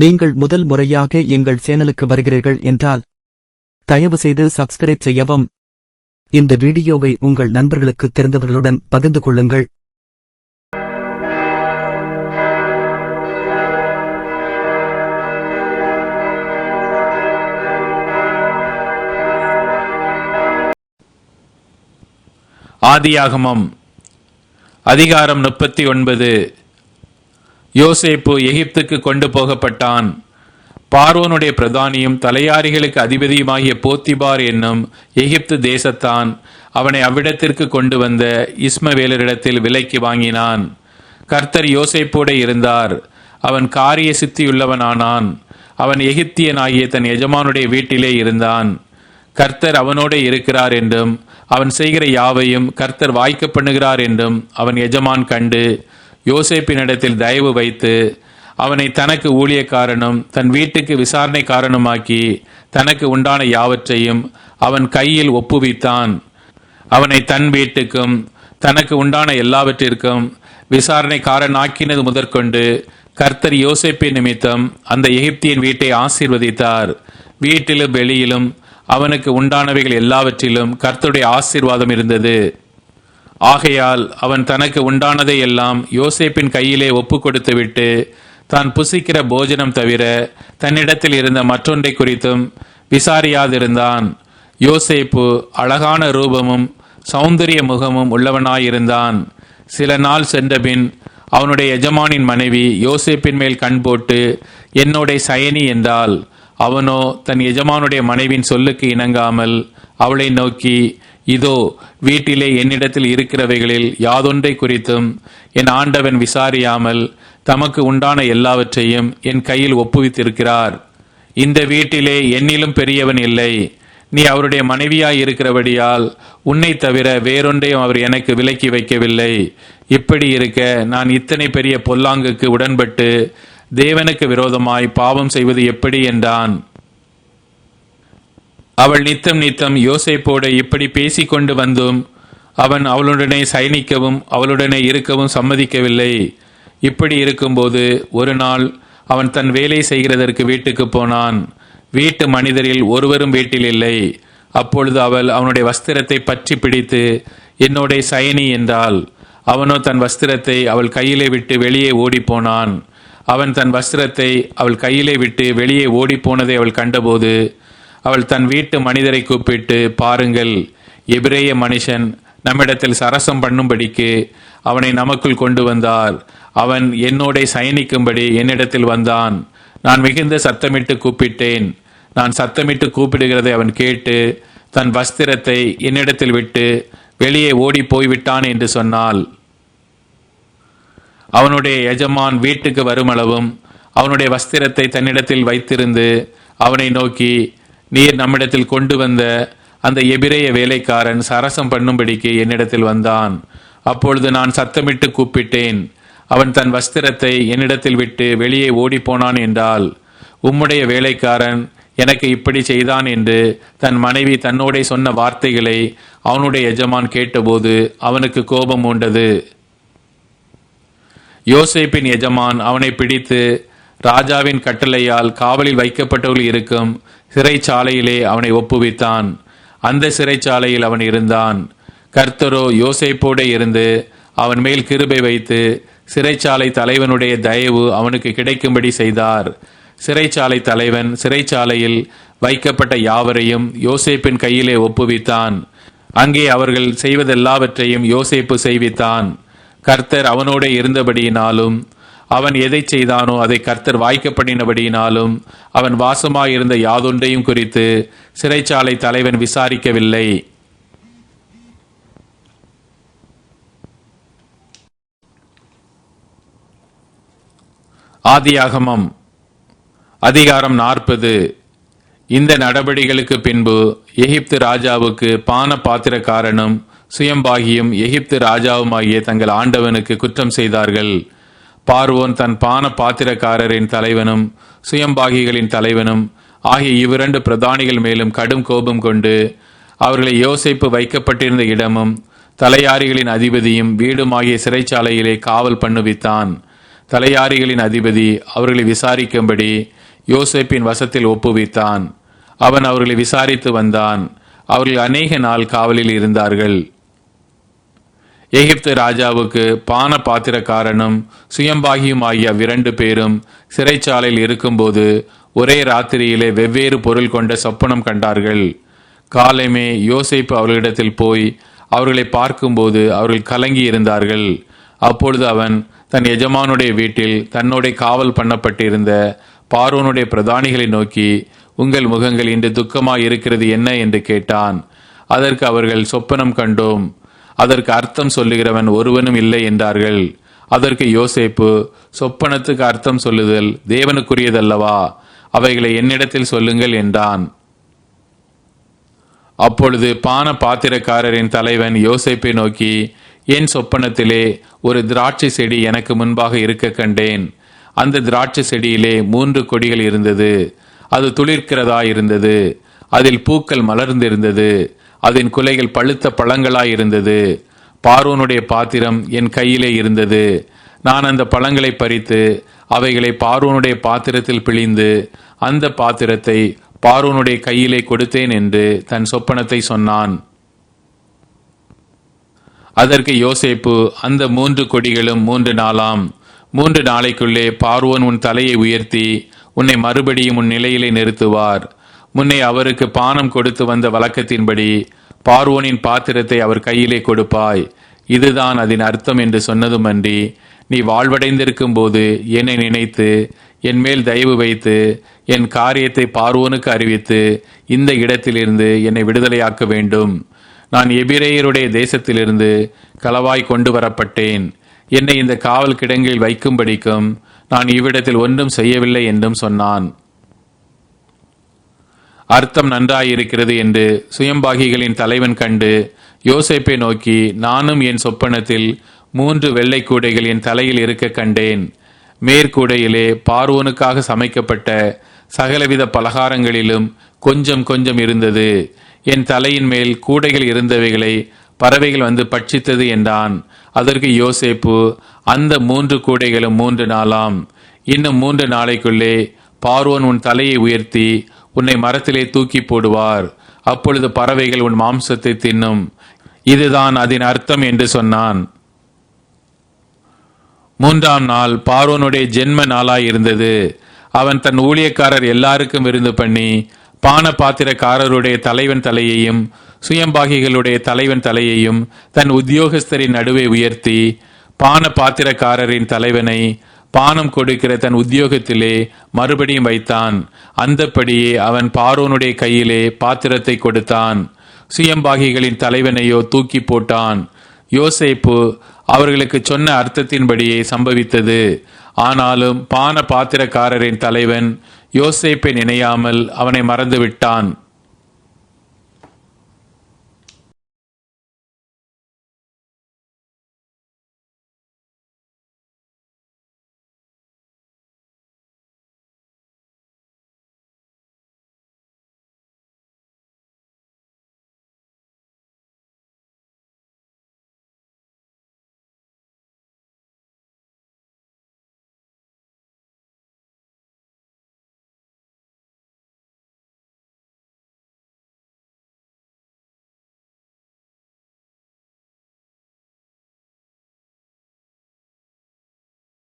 நீங்கள் முதல் முறையாக எங்கள் சேனலுக்கு வருகிறீர்கள் என்றால் தயவு செய்து சப்ஸ்கிரைப் செய்யவும். இந்த வீடியோவை உங்கள் நண்பர்களுக்கு தெரிந்தவர்களுடன் பகிர்ந்து கொள்ளுங்கள். ஆதியாகமம் அதிகாரம் முப்பத்தி ஒன்பது. யோசேப்பு எகிப்துக்கு கொண்டு போகப்பட்டான். பார்வோனுடைய பிரதானியும் தலையாரிகளுக்கு அதிபதியுமாகிய போத்திபார் என்னும் எகிப்து தேசத்தான் அவனை அவ்விடத்திற்கு கொண்டு வந்த இஸ்மவேலரிடத்தில் விலைக்கு வாங்கினான். கர்த்தர் யோசைப்போட இருந்தார். அவன் காரிய சித்தியுள்ளவனானான் அவன் எகிப்தியனாகிய தன் எஜமானுடைய வீட்டிலே இருந்தான். கர்த்தர் அவனோடே இருக்கிறார் என்றும் அவன் செய்கிற யாவையும் கர்த்தர் வாய்க்க பண்ணுகிறார் என்றும் அவன் எஜமான் கண்டு யோசேப்பினிடத்தில் தயவு வைத்து அவனை தனக்கு ஊழியக்காரனும் தன் வீட்டுக்கு விசாரணைக்காரனுமாக்கி தனக்கு உண்டான யாவற்றையும் அவன் கையில் ஒப்புவித்தான். அவனை தன் வீட்டுக்கும் தனக்கு உண்டான எல்லாவற்றிற்கும் விசாரணைக்காரனாக்கினது முதற்கொண்டு கர்த்தர் யோசேப்பின் நிமித்தம் அந்த எகிப்தியின் வீட்டை ஆசீர்வதித்தார். வீட்டிலும் வெளியிலும் அவனுக்கு உண்டானவைகள் எல்லாவற்றிலும் கர்த்தருடைய ஆசீர்வாதம் இருந்தது. ஆகையால் அவன் தனக்கு உண்டானதை எல்லாம் யோசேப்பின் கையிலே ஒப்பு கொடுத்துவிட்டு தான் புசிக்கிற போஜனம் தவிர தன்னிடத்தில் இருந்த மற்றொன்றை குறித்தும் விசாரியாதிருந்தான். யோசேப்பு அழகான ரூபமும் சௌந்தரிய முகமும் உள்ளவனாயிருந்தான். சில நாள் சென்றபின் அவனுடைய எஜமானின் மனைவி யோசேப்பின் மேல் கண் போட்டு என்னுடைய சயனி என்றால் அவனோ தன் எஜமானுடைய மனைவின் சொல்லுக்கு இணங்காமல் அவளை நோக்கி இதோ வீட்டிலே என்னிடத்தில் இருக்கிறவைகளில் யாதொன்றை குறித்தும் என் ஆண்டவன் விசாரியாமல் தமக்கு உண்டான எல்லாவற்றையும் என் கையில் ஒப்புவித்திருக்கிறார். இந்த வீட்டிலே என்னிலும் பெரியவன் இல்லை. நீ அவருடைய மனைவியாய் இருக்கிறபடியால் உன்னை தவிர வேறொன்றையும் அவர் எனக்கு விலக்கி வைக்கவில்லை. இப்படி இருக்க நான் இத்தனை பெரிய பொல்லாங்குக்கு உடன்பட்டு தேவனுக்கு விரோதமாய் பாவம் செய்வது எப்படி என்றான். அவள் நித்தம் நித்தம் யோசைப்போடு இப்படி பேசிக்கொண்டு வந்தும் அவன் அவளுடனே சயனிக்கவும் அவளுடனே இருக்கவும் சம்மதிக்கவில்லை. இப்படி இருக்கும்போது ஒரு நாள் அவன் தன் வேலை செய்கிறதற்கு வீட்டுக்கு போனான். வீட்டு மனிதரில் ஒருவரும் வீட்டில் இல்லை. அப்பொழுது அவள் அவனுடைய வஸ்திரத்தை பற்றி பிடித்து என்னுடைய சயனி என்றாள். அவனோ தன் வஸ்திரத்தை அவள் கையிலே விட்டு வெளியே ஓடிப்போனான். அவன் தன் வஸ்திரத்தை அவள் கையிலே விட்டு வெளியே ஓடிப்போனதை அவள் கண்டபோது அவள் தன் வீட்டு மனிதரை கூப்பிட்டு பாருங்கள் எபிரேய மனுஷன் நம்மிடத்தில் சரசம் பண்ணும்படிக்கு அவனை நமக்குள் கொண்டு வந்தார். அவன் என்னோட சயனிக்கும்படி என்னிடத்தில் வந்தான். நான் மிகுந்த சத்தமிட்டு கூப்பிட்டேன். நான் சத்தமிட்டு கூப்பிடுகிறதை அவன் கேட்டு தன் வஸ்திரத்தை என்னிடத்தில் விட்டு வெளியே ஓடி போய்விட்டான் என்று சொன்னாள். அவனுடைய எஜமான் வீட்டுக்கு வருமளவும் அவனுடைய வஸ்திரத்தை தன்னிடத்தில் வைத்திருந்து அவனை நோக்கி நீர் நம்மிடத்தில் கொண்டு வந்த அந்த எபிரேய வேலைக்காரன் சரசம் பண்ணும்படிக்கு என்னிடத்தில் வந்தான். அப்பொழுது நான் சத்தமிட்டு கூப்பிட்டேன். அவன் தன் வஸ்திரத்தை என்னிடத்தில் விட்டு வெளியே ஓடிப்போனான் என்றால் உம்முடைய வேலைக்காரன் எனக்கு இப்படி செய்தான் என்று தன் மனைவி தன்னோடே சொன்ன வார்த்தைகளை அவனுடைய எஜமான் கேட்டபோது அவனுக்கு கோபம் உண்டது யோசேப்பின் எஜமான் அவனை பிடித்து ராஜாவின் கட்டளையால் காவலில் வைக்கப்பட்டவர்கள் இருக்கும் சிறைச்சாலையிலே அவனை ஒப்புவித்தான். அந்த சிறைச்சாலையில் அவன் இருந்தான். கர்த்தரோ யோசேப்போடே இருந்து அவன் மேல் கிருபை வைத்து சிறைச்சாலை தலைவனுடைய தயவு அவனுக்கு கிடைக்கும்படி செய்தார். சிறைச்சாலை தலைவன் சிறைச்சாலையில் வைக்கப்பட்ட யாவரையும் யோசேப்பின் கையிலே ஒப்புவித்தான். அங்கே அவர்கள் செய்வதெல்லாவற்றையும் யோசேப்பு செய்வித்தான். கர்த்தர் அவனோட இருந்தபடியினாலும் அவன் எதை செய்தானோ அதை கர்த்தர் வாய்க்கப்படினபடியினாலும் அவன் வாசமாயிருந்த யாதொன்றையும் குறித்து சிறைச்சாலை தலைவன் விசாரிக்கவில்லை. ஆதியாகமம் அதிகாரம் நாற்பது. இந்த நடபடிகளுக்கு பின்பு எகிப்து ராஜாவுக்கு பான பாத்திரக்காரனும் சுயம்பாகியும் எகிப்து ராஜாவுமாகிய தங்கள் ஆண்டவனுக்கு குற்றம் செய்தார்கள். பார்வோன் தன் பான பாத்திரக்காரரின் தலைவனும் சுயம்பாகிகளின் தலைவனும் ஆகிய இவ்விரண்டு பிரதானிகள் மேலும் கடும் கோபம் கொண்டு அவர்களை யோசிப்பு வைக்கப்பட்டிருந்த இடமும் தலையாரிகளின் அதிபதியும் வீடுமாகிய சிறைச்சாலையிலே காவல் பண்ணுவித்தான். தலையாரிகளின் அதிபதி அவர்களை விசாரிக்கும்படி யோசேப்பின் வசத்தில் ஒப்புவித்தான். அவன் அவர்களை விசாரித்து வந்தான். அவர்கள் அநேக நாள் காவலில் இருந்தார்கள். எகிப்து ராஜாவுக்கு பான பாத்திரக்காரனும் சுயம்பாகியும் ஆகிய அவ்விரண்டு பேரும் சிறைச்சாலையில் இருக்கும்போது ஒரே ராத்திரியிலே வெவ்வேறு பொருள் கொண்ட சொப்பனம் கண்டார்கள். காலமே யோசிப்பு அவர்களிடத்தில் போய் அவர்களை பார்க்கும்போது அவர்கள் கலங்கி இருந்தார்கள். அப்பொழுது அவன் தன் எஜமானுடைய வீட்டில் தன்னோட காவல் பண்ணப்பட்டிருந்த பார்வனுடைய பிரதானிகளை நோக்கி உங்கள் முகங்கள் இன்று துக்கமாக இருக்கிறது என்ன? என்று கேட்டான். அதற்கு அவர்கள் சொப்பனம் கண்டோம். அதற்கு அர்த்தம் சொல்லுகிறவன் ஒருவனும் இல்லை என்றார்கள். அதற்கு யோசேப்பு சொப்பனத்துக்கு அர்த்தம் சொல்லுதல் தேவனுக்குரியதல்லவா? அவைகளை என்னிடத்தில் சொல்லுங்கள் என்றான். அப்பொழுது பான பாத்திரக்காரரின் தலைவன் யோசேப்பை நோக்கி என் சொப்பனத்திலே ஒரு திராட்சை செடி எனக்கு முன்பாக இருக்க கண்டேன். அந்த திராட்சை செடியிலே மூன்று கொடிகள் இருந்தது. அது துளிர்க்கிறதா இருந்தது அதில் பூக்கள் மலர்ந்திருந்தது. அதன் குலைகள் பழுத்த பழங்களாய் இருந்தது. பார்வோனுடைய பாத்திரம் என் கையிலே இருந்தது. நான் அந்த பழங்களை பறித்து அவைகளை பார்வோனுடைய பாத்திரத்தில் பிழிந்து அந்த பாத்திரத்தை பார்வோனுடைய கையிலே கொடுத்தேன் என்று தன் சொப்பனத்தை சொன்னான். அதற்கு யோசேப்பு அந்த மூன்று கொடிகளும் மூன்று நாளாம் மூன்று நாளைக்குள்ளே பார்வோன் உன் தலையை உயர்த்தி உன்னை மறுபடியும் உன் நிலையிலே நிறுத்துவார். முன்னே அவருக்கு பானம் கொடுத்து வந்த வழக்கத்தின்படி பார்வோனின் பாத்திரத்தை அவர் கையிலே கொடுப்பாய். இதுதான் அதன் அர்த்தம் என்று சொன்னதுமன்றி நீ வாழ்வடைந்திருக்கும் போது என்னை நினைத்து என் மேல் தயவு வைத்து என் காரியத்தை பார்வோனுக்கு அறிவித்து இந்த இடத்திலிருந்து என்னை விடுதலையாக்க வேண்டும். நான் எபிரேயருடைய தேசத்திலிருந்து களவாய் கொண்டு வரப்பட்டேன். என்னை இந்த காவல் கிடங்கில் வைக்கும்படிக்கும் நான் இவ்விடத்தில் ஒன்றும் செய்யவில்லை என்றும் சொன்னான். அர்த்தம் நன்றாயிருக்கிறது என்று சுயம்பாகிகளின் தலைவன் கண்டு யோசேப்பை நோக்கி நானும் என் சொப்பனத்தில் மூன்று வெள்ளை கூடைகள் என் தலையில் இருக்க கண்டேன். மேற்கூடையிலே பார்வோனுக்காக சமைக்கப்பட்ட சகலவித பலகாரங்களிலும் கொஞ்சம் கொஞ்சம் இருந்தது. என் தலையின் மேல் கூடைகள் இருந்தவைகளை பறவைகள் வந்து பட்சித்தது என்றான். அதற்கு யோசேப்பு அந்த மூன்று கூடைகளும் மூன்று நாளாம். இன்னும் மூன்று நாளைக்குள்ளே பார்வோன் உன் தலையை உயர்த்தி உன்னை மரத்திலே தூக்கி போடுவார். அப்பொழுது பறவைகள் உன் மாம்சத்தை தின்னும். இதுதான் அதன் அர்த்தம் என்று சொன்னான். மூன்றாம் நாள் பார்வோனுடைய ஜென்ம நாளாய் இருந்தது அவன் தன் ஊழியக்காரர் எல்லாருக்கும் விருந்து பண்ணி பான பாத்திரக்காரருடைய தலைவன் தலையையும் சுயம்பாகிகளுடைய தலைவன் தலையையும் தன் உத்தியோகஸ்தரின் நடுவே உயர்த்தி பான பாத்திரக்காரரின் தலைவனை பானம் கொடுக்கிற தன் உத்தியோகத்திலே மறுபடியும் வைத்தான். அந்தப்படியே அவன் பாரோனுடைய கையிலே பாத்திரத்தை கொடுத்தான். சுயம்பாகிகளின் தலைவனையோ தூக்கி போட்டான். யோசேப்பு அவர்களுக்கு சொன்ன அர்த்தத்தின்படியே சம்பவித்தது. ஆனாலும் பான பாத்திரக்காரரின் தலைவன் யோசேப்பை நினையாமல் அவனை மறந்து விட்டான்